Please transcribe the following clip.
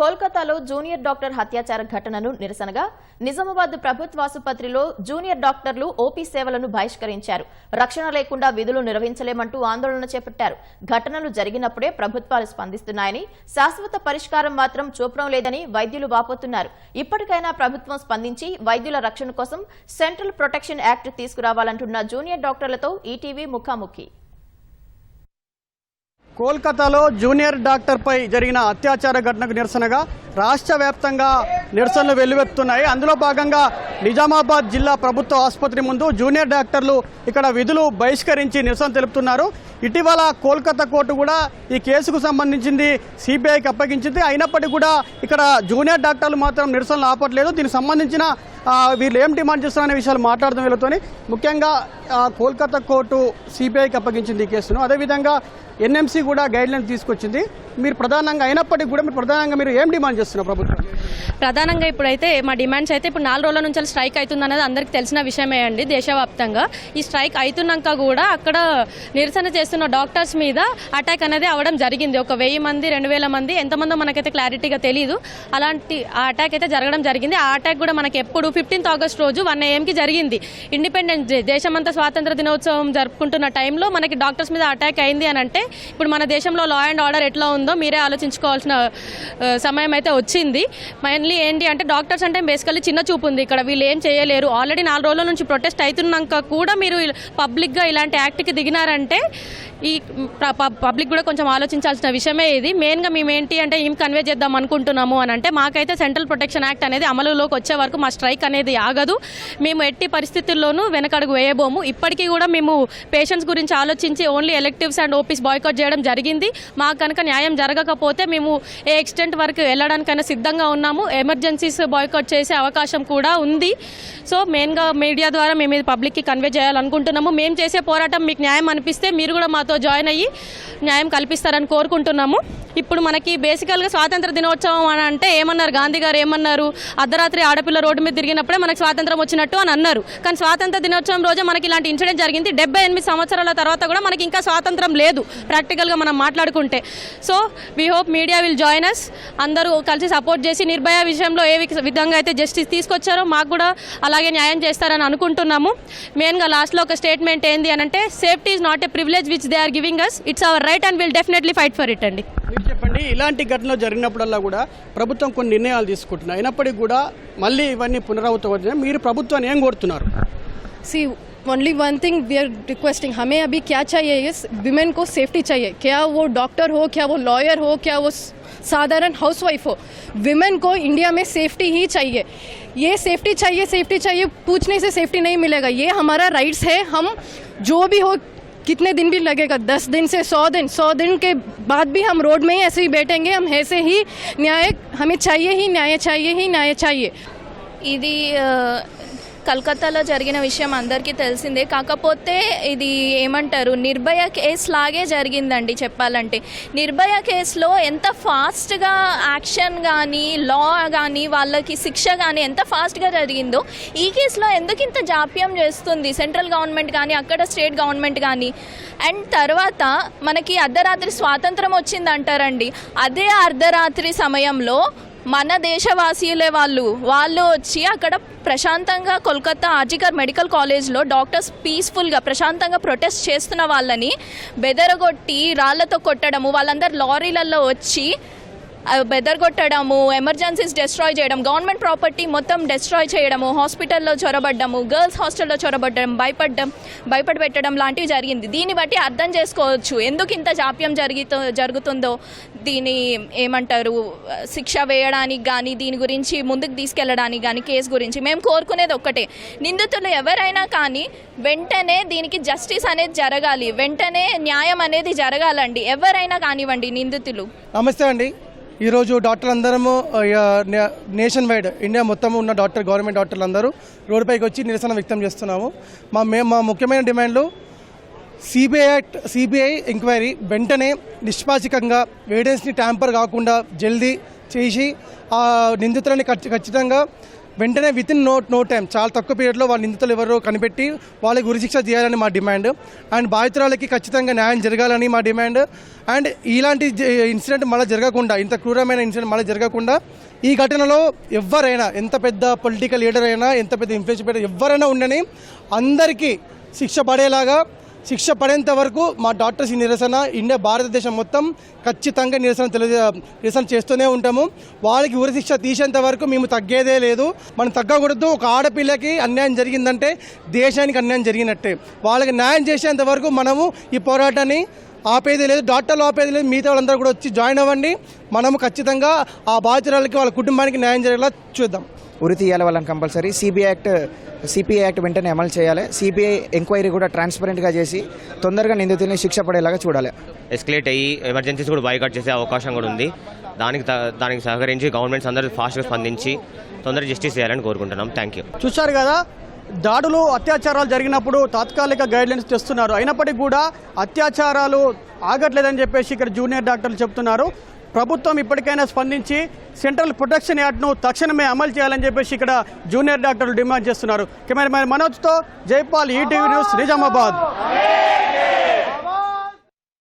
కోల్కతాలో junior doctor హత్యాచార ఘటనను నిరసనగా నిజామాబాద్ ప్రభుత్వాసుపత్రిలో జూనియర్ డాక్టర్లు ఓపీ సేవలను బహిష్కరించారు. రక్షణ లేకుండా విధులు నిర్వహించలేమంటూ ఆందోళన చేపట్టారు. ఘటనలు జరిగినప్పుడే ప్రభుత్వాలు స్పందిస్తున్నాయని శాశ్వత పరిష్కారం మాత్రం చూపడం లేదని వైద్యులు వాపోతున్నారు. ఇప్పటికైనా ప్రభుత్వం స్పందించి వైద్యుల రక్షణ కోసం సెంట్రల్ ప్రొటెక్షన్ యాక్ట్ తీసుకురావాలంటున్న జూనియర్ డాక్టర్లతో ఈటీవీ ముఖాముఖి. కోల్కతాలో జూనియర్ డాక్టర్పై జరిగిన అత్యాచార ఘటనకు నిరసనగా రాష్ట్ర వ్యాప్తంగా నిరసనలు వెల్లువెత్తున్నాయి. అందులో భాగంగా నిజామాబాద్ జిల్లా ప్రభుత్వ ఆసుపత్రి ముందు జూనియర్ డాక్టర్లు ఇక్కడ విధులు బహిష్కరించి నిరసన తెలుపుతున్నారు. ఇటీవల కోల్కతా కోర్టు కూడా ఈ కేసుకు సంబంధించింది సిబిఐకి అప్పగించింది. అయినప్పటికీ కూడా ఇక్కడ జూనియర్ డాక్టర్లు మాత్రం నిరసనలు ఆపట్లేదు. దీనికి సంబంధించిన వీళ్ళు ఏం డిమాండ్ చేస్తారనే విషయాలు మాట్లాడడం వీళ్ళతోని. ముఖ్యంగా కోల్కతా కోర్టు సిబిఐకి అప్పగించింది ఈ కేసును. అదేవిధంగా ఎన్ఎంసీ కూడా గైడ్లైన్స్ తీసుకొచ్చింది. మీరు ప్రధానంగా అయినప్పటికీ కూడా మీరు ప్రధానంగా మీరు ఏం డిమాండ్ చేస్తున్నారు ప్రభుత్వం? ప్రధానంగా ఇప్పుడైతే మా డిమాండ్స్ అయితే ఇప్పుడు నాలుగు రోజుల నుంచి స్ట్రైక్ అవుతుంది అనేది అందరికీ తెలిసిన విషయమే అండి దేశవ్యాప్తంగా. ఈ స్ట్రైక్ అవుతున్నాక కూడా అక్కడ నిరసన చేస్తున్న డాక్టర్స్ మీద అటాక్ అనేది అవడం జరిగింది. ఒక వెయ్యి మంది రెండు వేల మంది ఎంతమందో మనకైతే క్లారిటీగా తెలియదు అలాంటి ఆ అటాక్ అయితే జరగడం జరిగింది. ఆ అటాక్ కూడా మనకి ఎప్పుడు ఫిఫ్టీన్త్ ఆగస్ట్ రోజు వన్ ఏఎంకి జరిగింది. ఇండిపెండెన్స్ డే దేశమంతా స్వాతంత్ర దినోత్సవం జరుపుకుంటున్న టైంలో మనకి డాక్టర్స్ మీద అటాక్ అయింది అని అంటే ఇప్పుడు మన దేశంలో లా అండ్ ఆర్డర్ ఎట్లా ఉందో మీరే ఆలోచించుకోవాల్సిన సమయం అయితే వచ్చింది. మైన్లీ ఏంటి అంటే డాక్టర్స్ అంటే బేసికల్లీ చిన్న చూపు ఉంది ఇక్కడ. వీళ్ళు ఏం చేయలేరు. ఆల్రెడీ నాలుగు రోజుల నుంచి ప్రొటెస్ట్ అవుతున్నాక కూడా మీరు పబ్లిక్గా ఇలాంటి యాక్ట్కి దిగినారంటే ఈ పబ్లిక్ కూడా కొంచెం ఆలోచించాల్సిన విషయమే ఇది. మెయిన్గా మేము ఏంటి అంటే ఏం కన్వే చేద్దాం అనుకుంటున్నాము అని అంటే మాకైతే సెంట్రల్ ప్రొటెక్షన్ యాక్ట్ అనేది అమలులోకి వచ్చే వరకు మా స్ట్రైక్ అనేది ఆగదు. మేము ఎట్టి పరిస్థితుల్లోనూ వెనకడుగు వేయబోము. ఇప్పటికీ కూడా మేము పేషెంట్స్ గురించి ఆలోచించి only electives and OPs boycott చేయడం జరిగింది. మాకు కనుక న్యాయం జరగకపోతే మేము ఏ ఎక్స్టెంట్ వరకు వెళ్ళడానికైనా సిద్ధంగా ఉన్నాము. ఎమర్జెన్సీస్ బాయ్కౌట్ చేసే అవకాశం కూడా ఉంది. సో మెయిన్గా మీడియా ద్వారా మేము ఇది పబ్లిక్కి కన్వే చేయాలనుకుంటున్నాము. మేము చేసే పోరాటం మీకు న్యాయం అనిపిస్తే మీరు కూడా మాతో జాయిన్ అయ్యి న్యాయం కల్పిస్తారని కోరుకుంటున్నాము. ఇప్పుడు మనకి బేసికల్గా స్వాతంత్ర దినోత్సవం అని అంటే ఏమన్నారు? గాంధీ గారు ఏమన్నారు? అర్ధరాత్రి ఆడపిల్ల రోడ్డు మీద జరిగినప్పుడే మనకు స్వాతంత్రం వచ్చినట్టు అని అన్నారు. కానీ స్వాతంత్ర దినోత్సవం రోజు మనకి ఇలాంటి ఇన్సిడెంట్ జరిగింది. డెబ్బై ఎనిమిది సంవత్సరాల తర్వాత కూడా మనకి ఇంకా స్వాతంత్రం లేదు ప్రాక్టికల్గా మనం మాట్లాడుకుంటే. So we hope media will join us అందరూ కలిసి సపోర్ట్ చేసి నిర్భయ విషయంలో ఏ విధంగా అయితే జస్టిస్ తీసుకొచ్చారో మాకు కూడా అలాగే న్యాయం చేస్తారని అనుకుంటున్నాము. మెయిన్గా లాస్ట్లో ఒక స్టేట్మెంట్ ఏంది అని అంటే safety is not a privilege which they are giving us it's our right and will definitely fight for it అండి. మీరు చెప్పండి ఇలాంటి ఘటనలు జరిగినప్పుడల్లా కూడా ప్రభుత్వం కొన్ని నిర్ణయాలు తీసుకుంటున్నాయి అయినప్పటికీ కూడా మళ్ళీ ఇవన్నీ పునరావృతం మీరు ప్రభుత్వాన్ని ఏం కోరుతున్నారు see only one thing we are requesting हमें अभी क्या चाहिए इस विमेन को सेफ्टी चाहिए क्या वो डॉक्टर हो क्या वो लॉयर हो क्या वो साधारण हाउसवाइफ हो विमेन को इंडिया में सेफ्टी ही चाहिए ये सेफ्टी चाहिए सेफ्टी चाहिए पूछने से सेफ्टी नहीं मिलेगा ये हमारा राइट्स है हम जो भी हो कितने दिन भी लगेगा? दस दिन से सौ दिन। सौ दिन के बाद भी हम रोड में ही ऐसे ही बैठेंगे। हम ऐसे ही न्याय, हमें चाहिए ही न्याय, चाहिए ही न्याय, चाहिए। इधी కలకత్తాలో జరిగిన విషయం అందరికీ తెలిసిందే. కాకపోతే ఇది ఏమంటారు నిర్భయ కేసు లాగే జరిగిందండి చెప్పాలంటే. నిర్భయ కేసులో ఎంత ఫాస్ట్గా యాక్షన్ కానీ లా కానీ వాళ్ళకి శిక్ష కానీ ఎంత ఫాస్ట్గా జరిగిందో ఈ కేసులో ఎందుకు ఇంత జాప్యం చేస్తుంది? సెంట్రల్ గవర్నమెంట్ కానీ అక్కడ స్టేట్ గవర్నమెంట్ కానీ అండ్ తర్వాత మనకి అర్ధరాత్రి స్వాతంత్రం వచ్చిందంటారండి. అదే అర్ధరాత్రి సమయంలో మన దేశవాసీలే వాళ్ళు. వాళ్ళు వచ్చి అక్కడ ప్రశాంతంగా కోల్కతా ఆర్జికర్ మెడికల్ కాలేజ్లో డాక్టర్స్ పీస్ఫుల్గా ప్రశాంతంగా ప్రొటెస్ట్ చేస్తున్న వాళ్ళని బెదరగొట్టి రాళ్ళతో కొట్టడము వాళ్ళందరూ లారీలలో వచ్చి బెదరగొట్టడము ఎమర్జెన్సీస్ డెస్ట్రాయ్ చేయడం గవర్నమెంట్ ప్రాపర్టీ మొత్తం డెస్ట్రాయ్ చేయడము హాస్పిటల్లో చొరబడ్డము గర్ల్స్ హాస్టల్లో చొరబడ్డం భయపడ్డం భయపడబెట్టడం లాంటివి జరిగింది. దీన్ని బట్టి అర్థం చేసుకోవచ్చు. ఎందుకు ఇంత జాప్యం జరుగుతూ జరుగుతుందో దీని ఏమంటారు? శిక్ష వేయడానికి కానీ దీని గురించి ముందుకు తీసుకెళ్ళడానికి కానీ కేసు గురించి మేము కోరుకునేది ఒక్కటే. నిందితులు ఎవరైనా కానీ వెంటనే దీనికి జస్టిస్ అనేది జరగాలి. వెంటనే న్యాయం అనేది జరగాలండి. ఎవరైనా కానివ్వండి నిందితులు. నమస్తే అండి. ఈరోజు డాక్టర్ అందరము నేషన్ వైడ్ ఇండియా మొత్తం ఉన్న డాక్టర్ గవర్నమెంట్ డాక్టర్లు అందరూ రోడ్డుపైకి వచ్చి నిరసన వ్యక్తం చేస్తున్నాము. మా మే మా ముఖ్యమైన డిమాండ్లు సిబిఐ యాక్ట్ సిబిఐ ఎంక్వైరీ వెంటనే నిష్పాచికంగా ఎవిడెన్స్ని ట్యాంపర్ కాకుండా జల్దీ చేసి ఆ నిందితులని ఖచ్చి- ఖచ్చితంగా వెంటనే within no no time చాలా తక్కువ పీరియడ్లో వాళ్ళ నిందితులు ఎవరో కనిపెట్టి వాళ్ళకి ఉరిశిక్ష చేయాలని మా డిమాండ్. అండ్ బాధితురాలకి ఖచ్చితంగా న్యాయం జరగాలని మా డిమాండ్. అండ్ ఇలాంటి ఇన్సిడెంట్ మళ్ళీ జరగకుండా ఇంత క్రూరమైన ఇన్సిడెంట్ మళ్ళీ జరగకుండా ఈ ఘటనలో ఎవరైనా ఎంత పెద్ద పొలిటికల్ లీడర్ అయినా ఎంత పెద్ద ఇన్ఫ్లుయెన్స్ ఎవరైనా ఉండని అందరికీ శిక్ష పడేలాగా శిక్ష పడేంత వరకు మా డాక్టర్స్ ఈ నిరసన ఇండియా భారతదేశం మొత్తం ఖచ్చితంగా నిరసన తెలియ నిరసన చేస్తూనే ఉంటాము. వాళ్ళకి ఉరిశిక్ష తీసేంత వరకు మేము తగ్గేదే లేదు. మనం తగ్గకూడదు. ఒక ఆడపిల్లకి అన్యాయం జరిగిందంటే దేశానికి అన్యాయం జరిగినట్టే. వాళ్ళకి న్యాయం చేసేంత వరకు మనము ఈ పోరాటాన్ని ఆపేది లేదు. డాక్టర్లు ఆపేది లేదు. మిగతా వాళ్ళందరూ కూడా వచ్చి జాయిన్ అవ్వండి. మనము ఖచ్చితంగా ఆ బాధితురాలకి వాళ్ళ కుటుంబానికి న్యాయం జరిగేలా చూద్దాం. ఉరి తీయాలి వాళ్ళని compulsory. CBI act CPI act వెంటనే అమలు చేయాలి. సిబిఐ ఎంక్వైరీ కూడా ట్రాన్స్పరెంట్గా చేసి తొందరగా నిందితుల్ని శిక్ష పడేలాగా చూడాలి. ఎస్కలేట్ అయ్యి ఎమర్జెన్సీస్ కూడా బాయ్కాట్ చేసే అవకాశం కూడా ఉంది. దానికి త- దానికి సహకరించి గవర్నమెంట్స్ అందరూ ఫాస్ట్గా స్పందించి తొందరగా జస్టిస్ చేయాలని కోరుకుంటున్నాం. థ్యాంక్ యూ చూశారు కదా దాడులు అత్యాచారాలు జరిగినప్పుడు తాత్కాలిక గైడ్లైన్స్ తెస్తున్నారు. అయినప్పటికీ కూడా అత్యాచారాలు ఆగట్లేదని చెప్పేసి ఇక్కడ జూనియర్ డాక్టర్లు చెప్తున్నారు. ప్రభుత్వం ఇప్పటికైనా స్పందించి సెంట్రల్ ప్రొటెక్షన్ యాక్ట్ను తక్షణమే అమలు చేయాలని చెప్పేసి ఇక్కడ జూనియర్ డాక్టర్లు డిమాండ్ చేస్తున్నారు. కెమెరామెన్ మనోజ్తో జైపాల్ ఈటీవీ న్యూస్ నిజామాబాద్.